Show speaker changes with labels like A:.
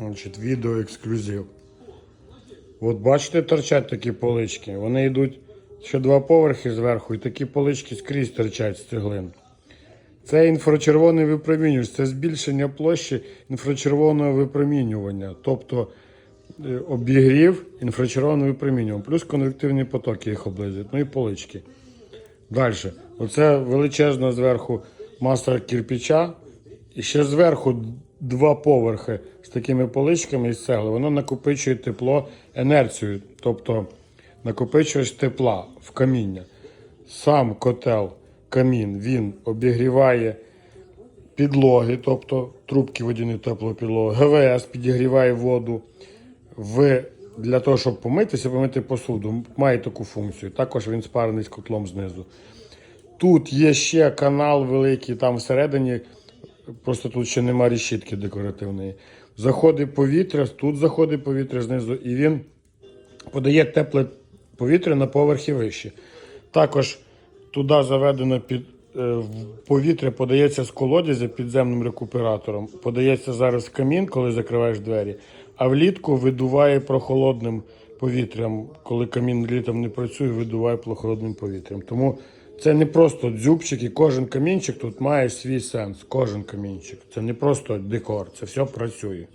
A: Значить, відео ексклюзив. От бачите, торчать такі полички. Вони йдуть ще два поверхи зверху, і такі полички скрізь торчать з цеглин. Це інфрачервоний випромінювач, це збільшення площі інфрачервоного випромінювання, тобто е, обігрів інфрачервоним випромінюванням, плюс конвективні потоки їх облизують, ну і полички. Далі. Оце величезна зверху маса кирпича. І ще зверху два поверхи з такими поличками із цегли. Воно накопичує тепло, енерцію, тобто накопичуєш тепла в каміння. Сам котел, камін, він обігріває підлоги, тобто трубки водяної теплої підлоги. ГВС підігріває воду в, для того, щоб помитися, помити посуду. Має таку функцію. Також він спарений з котлом знизу. Тут є ще канал великий, там всередині, просто тут ще нема решітки декоративної. Заходить повітря, тут заходить повітря знизу, і він подає тепле повітря на поверхи вище. Також туди заведено під е, повітря, подається з колодязя підземним рекуператором. Подається зараз камін, коли закриваєш двері, а влітку видуває прохолодним повітрям. Коли камін літом не працює, видуває прохолодним повітрям. Тому це не просто дзюбчик, і кожен камінчик тут має свій сенс. Кожен камінчик. Це не просто декор, це все працює.